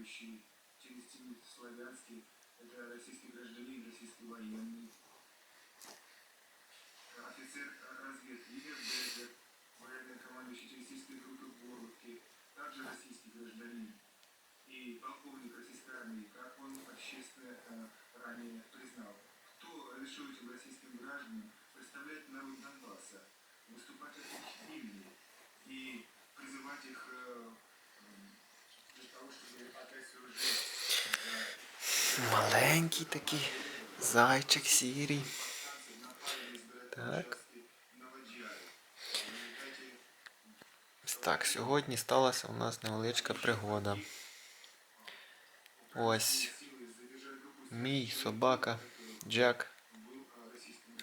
командующий через Тимит Славянский, это российский гражданин, российский военный, офицер разведки Игорь Дезер, военный командующий террористической группы Боровки, также российский гражданин, и полковник российской армии, как он общественно э, ранее признал. Кто решил этим российским гражданам представлять народ Донбасса, выступать от их имени и призывать их Маленький такий зайчик сірий. Так. Так, сьогодні сталася у нас невеличка пригода. Ось мій собака Джек,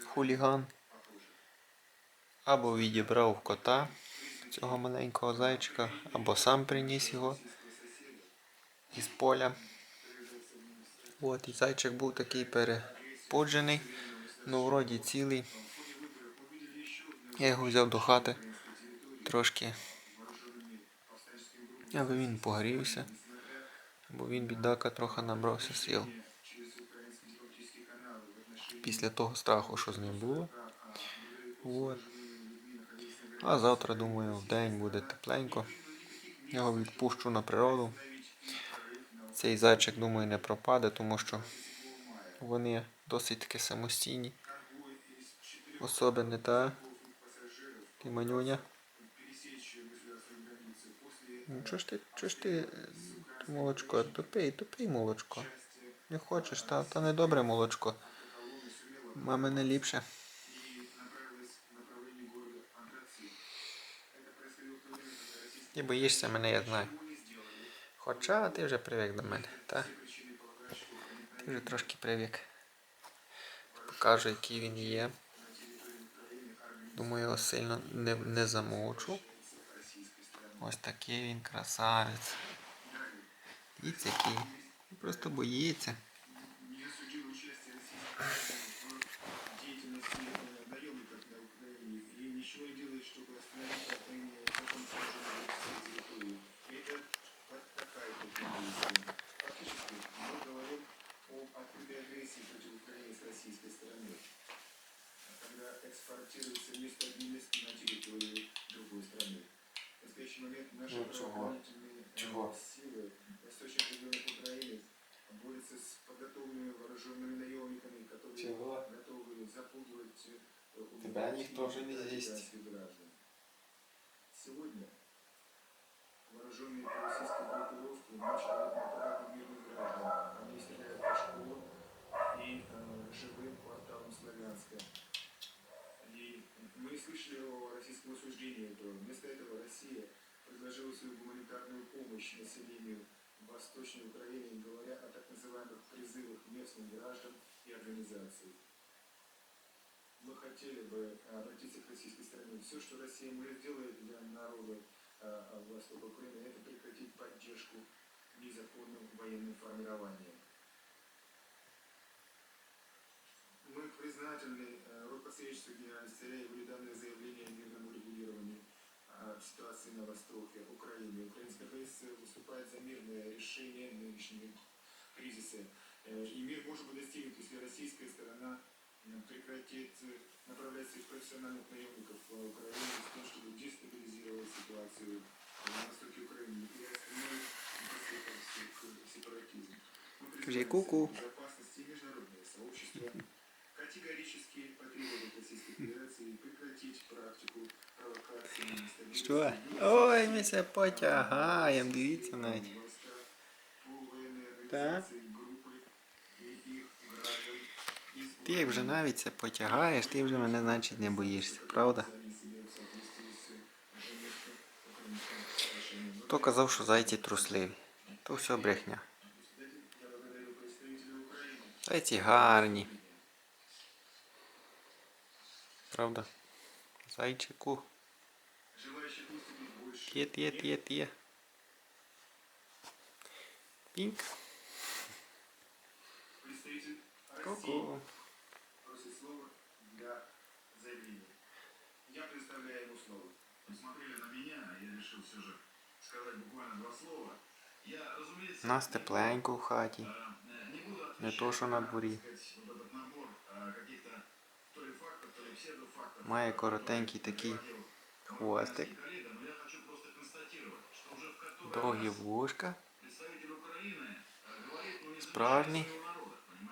хуліган, або відібрав кота цього маленького зайчика, або сам приніс його із поля. От, і зайчик був такий перепуджений, ну вроді цілий. Я його взяв до хати трошки, аби він погрівся, бо він, бідака, трохи набрався сил. Після того страху, що з ним було. От. А завтра, думаю, в день буде тепленько. Його відпущу на природу. Цей зайчик, думаю, не пропаде, тому що вони досить таки самостійні. Особи та ти манюня. Ну, чого ж ти, чого ж ти е, молочко, тупий, тупий молочко. Не хочеш, та, та не добре молочко. Мами не ліпше. Ти боїшся мене, я знаю. Хоча ти вже привик до мене, так? Ти вже трошки привик. Покажу, який він є. Думаю, його сильно не, не замовчу. Ось такий він красавець. Дивіться, який. Він просто боїться. Ну, чего? правоохранительные э, Чего? силы в восточных регионах Украины борются с подготовленными вооруженными наемниками, которые Чего? готовы запугивать, э, Тебя убивать них и тоже не пытать есть. украинских граждан. Сегодня вооруженные российские группировки начали организаций. Мы хотели бы обратиться к российской стороне. Все, что Россия может делает для народа э, Востока Украины, это прекратить поддержку незаконным военным формированиям. Мы признательны э, роль посредничества генерального секретаря и были данные заявления о мирном урегулировании э, ситуации на востоке Украины. Украинская правительство выступает за мирное решение нынешнего кризиса. Э, И мир может быть достигнут, если российская сторона э, прекратит э, направлять своих профессиональных наемников в Украину с тем, чтобы дестабилизировать ситуацию на востоке Украины и остановить непосредственно сепаратизм. Мы Скажи, призываем ку-ку. безопасности и международное сообщество категорически потребовать Российской Федерации прекратить практику провокации на нестабильность Що? региона, Ой, ми ся потягаємо, дивіться навіть. войска, полувоенные Так. Ти як вже навіть це потягаєш, ти вже мене, значить, не боїшся, правда? Украины себе в соответствии с Женевским-Украинским соглашением. Хто казав, що зайці трусливі? То все брехня. Я благодарю представителей Украины. Зайці гарні. Правда? Зайчику. Желающих выступить больше. Тє, тє, тє, тє. Пінк. Представитель России. Ку-ку. для. Я предоставляю ему слово. Посмотрели на меня, я решил все же сказать буквально два слова. У нас тепленько в хаті. Не то, що на дворі. Має коротенький такий хвостик. Довгі вушка. Справжній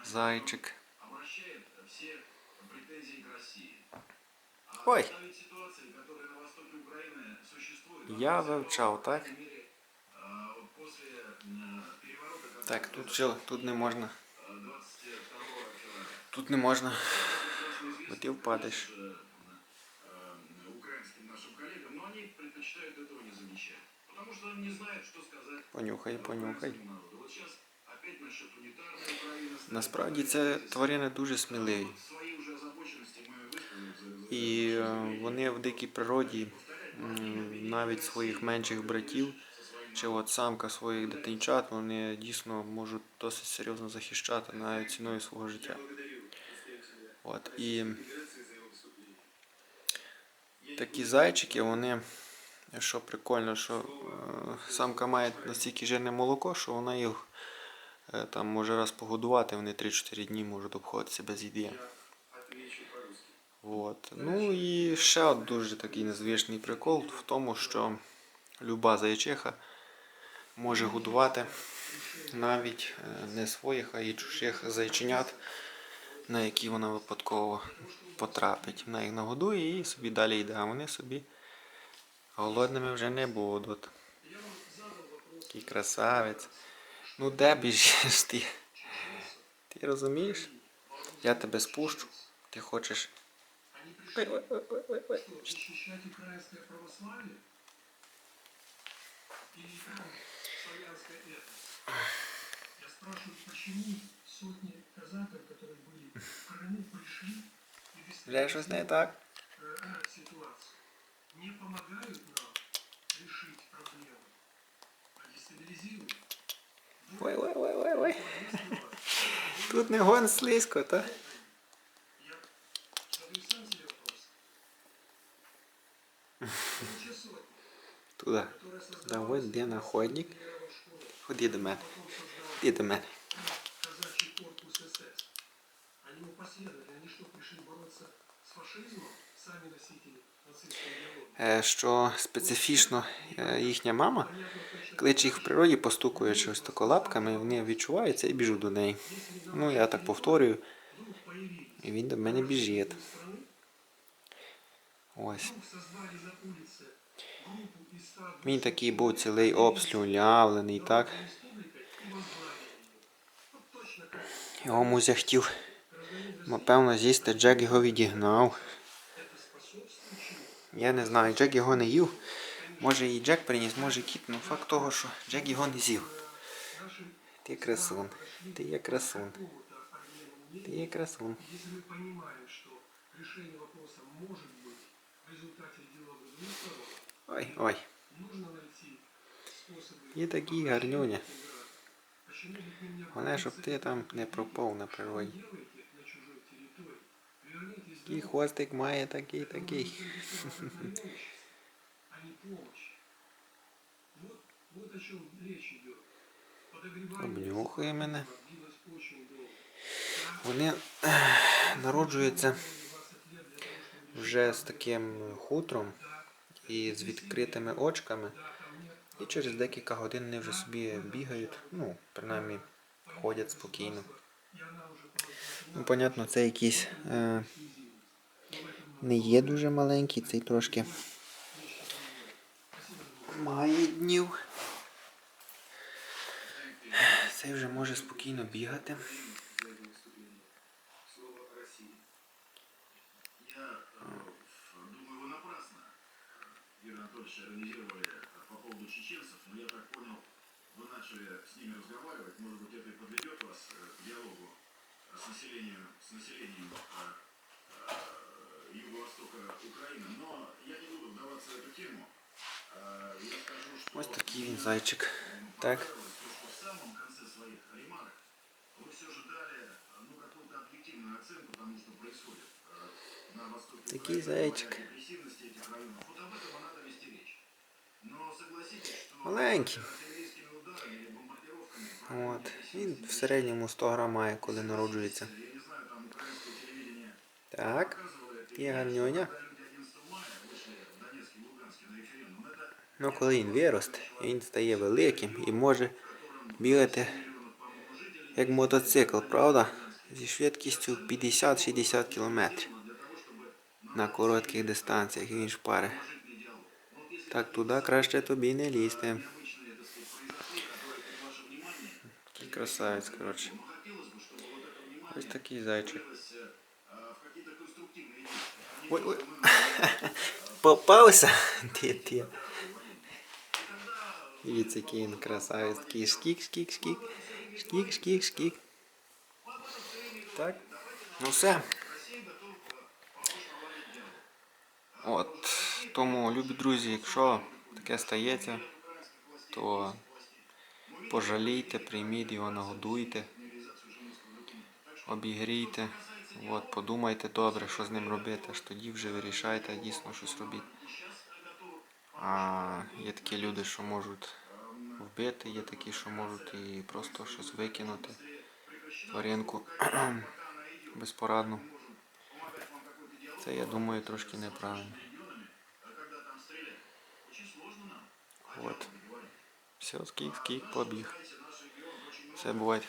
зайчик. Ой. Я вивчав, так? Так, тут що, тут не можна. Тут не можна. Бо ти впадеш. Понюхай, понюхай. Насправді це тварини дуже сміливі. І е, вони в дикій природі навіть своїх менших братів чи от самка своїх дитинчат вони дійсно можуть досить серйозно захищати навіть ціною свого життя. От і такі зайчики, вони, що прикольно, що е, самка має настільки жирне молоко, що вона їх е, там може раз погодувати, вони 3-4 дні можуть обходитися без їди. От. Ну і ще от дуже такий незвичний прикол в тому, що люба зайчиха може годувати навіть е, не своїх, а й чужих зайченят, на які вона випадково потрапить. Вона їх нагодує і собі далі йде, а вони собі голодними вже не будуть. Такий красавець. Ну де біжиш ти? Ти розумієш? Я тебе спущу. Ти хочеш. Ой, ой, ой, ой, ой, ой. защищать украинское православие? Или там славянское это? Я спрашиваю, почему сотни казаков, которые были в Крыму, пришли и Бля, щось не так. э, ситуацию, не помогают нам решить проблему, а дестабилизируют. Ой, ой, ой, ой, ой. Тут не гон слизько, та? Туди. Туди ось де находник. Ходи до мене. потом до мене. Е, Що специфічно е, їхня мама кличе їх в природі, постукуючи ось тако лапками, вони відчуваються і біжуть до неї. Ну, я так повторюю, і він до мене біжить. Ось. вдруг создали на улице группу из 100 Він такий був цілий обслюнявлений, так? республикой и возглавили ее. Вот точно как Його музя хотів, гражданин напевно, з'їсти, Джек його відігнав. это способствует чему? Я не знаю, Джек його не їв. Може і Джек приніс, може кіт, ну факт того, що Джек його не з'їв. Наши Ти красун. Ти є красун. какого-то определенного Ти є красун. Если мы понимаем, что решение вопроса может быть в результате диалога двух сторон, Ой, ой. нужно найти способы Є такі гарнюні. Почему бы к ним не Головне, щоб обратиться ти там не пропав на Что вы природі. делаете на чужой территории? Вернитесь І домой. хвостик має такий, Это такий. может быть бесплатное общество, а не помощь. Вот, вот о чем речь идет. Подогревание Обнюхує мене. длилось очень долго. Вони ех, народжуються 20 лет для того, чтобы вже з таким хутром і з відкритими очками. І через декілька годин вони вже собі бігають, ну, принаймні, ходять спокійно. Ну, понятно, це якийсь е, не є дуже маленький, цей трошки має днів. Цей вже може спокійно бігати. Анатольевич, иронизировали э, по поводу чеченцев, но я так понял, вы начали с ними разговаривать, может быть, это и подведет вас э, к диалогу э, с населением, с населением юго-востока Украины, но я не буду вдаваться в эту тему. Я скажу, что такий він зайчик. Так. то, что в самом конце своих ремарок вы все же дали ну, какую-то объективную оценку тому, что происходит на востоке Такий Украины, зайчик. или От. Він в середньому 100 грам має, коли народжується. Я не знаю, там украинское телевидение Так. показывало это. Є гарньоня. Когда люди 11 мая вышли в Донецке, в Луганске на референдум, это Ну, коли він виросте, він стає великим і може бігати як мотоцикл, правда? Зі швидкістю 50-60 км на коротких дистанціях він шпари. Так туди краще тобі не лізти. Такий красавець, коротше. Ось такий зайчик. Ой, ой. Попався? Ти, ти. Дивіться, який він красавець. Такий шкік, шкік, шкік. Шкік, шкік, шкік. Так. Ну все. От. Тому, любі друзі, якщо таке стається, то пожалійте, прийміть його, нагодуйте, обігрійте. От, подумайте добре, що з ним робити, аж тоді вже вирішайте дійсно щось робити. А є такі люди, що можуть вбити, є такі, що можуть і просто щось викинути. Тваринку безпорадну. Це, я думаю, трошки неправильно. От. Все, скік, скік, побіг. Все, бувайте.